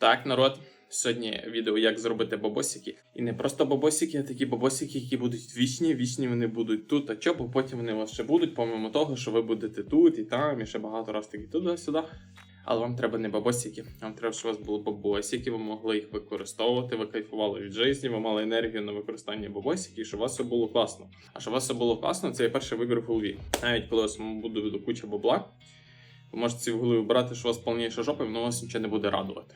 Так, народ. Сьогодні відео, як зробити бабосики. І не просто бабосики, а такі бабосики, які будуть вічні. Вічні вони будуть тут. А чо, бо потім вони у вас ще будуть, помимо того, що ви будете тут і там, і ще багато раз таки туди-сюди. Але вам треба не бабосики. Вам треба, щоб у вас були бабосики, ви могли їх використовувати, ви кайфували від житті, ви мали енергію на використання бабосиків, щоб у вас все було класно. А щоб у вас все було класно, це є перший вибір в голові. Навіть коли у вас буде куча бабла, ви можете в голові вибирати, що у вас повніша жопа, і воно вас нічого не буде радувати.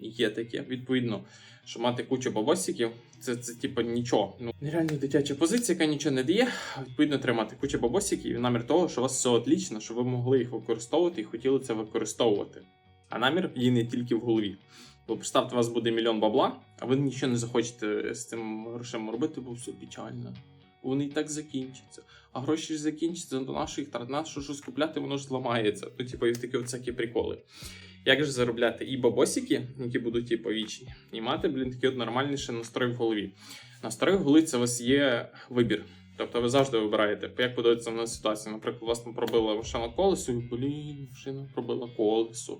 Є таке, відповідно, що мати кучу бабосиків, це, це типу нічого. Ну, нереально дитяча позиція, яка нічого не дає. Відповідно, тримати кучу бабосиків і намір того, що у вас все отлічно, що ви могли їх використовувати і хотіли це використовувати. А намір є не тільки в голові. Бо представте, у вас буде мільйон бабла, а ви нічого не захочете з цим грошима робити, бо все печально. Вони і так закінчаться. А гроші ж закінчаться, до наших трат, на що щось купляти, воно ж зламається. Ну, типу, і такі всякі приколи. Як же заробляти і бабосики, які будуть типу, вічні, і мати, блін, такий от нормальніший настрой в голові. Настрой в голові це у вас є вибір. Тобто ви завжди вибираєте, як подивитися на ситуацію. Наприклад, у вас там пробила машина колесо, і блін, машина пробила колесо.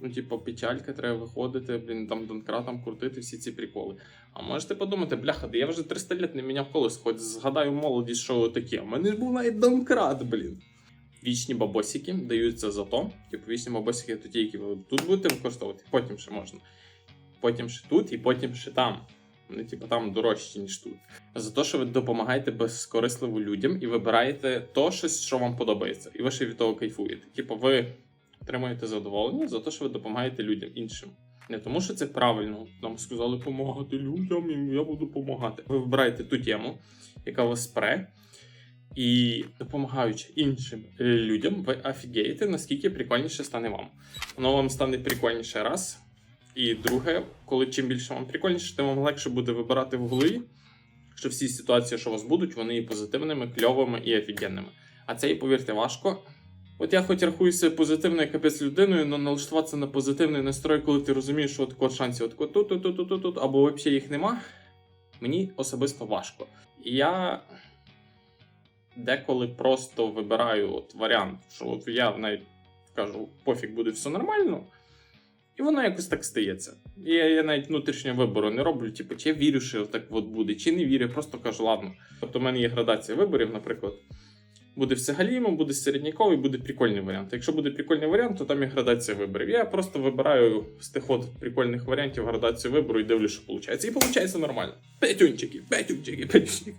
Ну, типу, печалька, треба виходити, блін, там донкратом крутити всі ці приколи. А можете подумати, бляха, да я вже 300 літ не міняв колесо, хоч згадаю молодість, що таке. У мене ж був навіть донкрат, блін. Вічні бабосики даються за то. Типу, вічні бабосики то ті, які ви тут будете використовувати, потім ще можна. Потім ще тут і потім ще там. Вони, типу, там дорожчі, ніж тут. За те, що ви допомагаєте безкорисливо людям і вибираєте то щось, що вам подобається. І ви ще від того кайфуєте. Типу, ви отримуєте задоволення за те, що ви допомагаєте людям іншим. Не тому, що це правильно. Нам сказали допомагати людям, і я буду допомагати. Ви вибираєте ту тему, яка вас спре. І допомагаючи іншим е, людям, ви офігієте, наскільки прикольніше стане вам. Воно вам стане прикольніше раз. І друге, коли чим більше вам прикольніше, тим вам легше буде вибирати в голові, що всі ситуації, що у вас будуть, вони є позитивними, кльовими і офігенними. А це і повірте, важко. От я хоч рахуюся позитивною капець людиною, але налаштуватися на позитивний настрой, коли ти розумієш, що от шансів от тут, тут, тут, тут, тут, або взагалі їх нема, мені особисто важко. І я деколи просто вибираю от варіант, що от я навіть кажу, пофіг буде все нормально. І воно якось так стається. І я, я навіть внутрішнього вибору не роблю, типу, чи я вірю, що так от буде, чи не вірю, просто кажу, ладно. Тобто в мене є градація виборів, наприклад. Буде все галімо, буде середняковий, буде прикольний варіант. Якщо буде прикольний варіант, то там є градація виборів. Я просто вибираю з тих от прикольних варіантів градацію вибору і дивлюсь, що виходить. І виходить нормально. П'ятюнчики, п'ятюнчики, п'ятюнчики.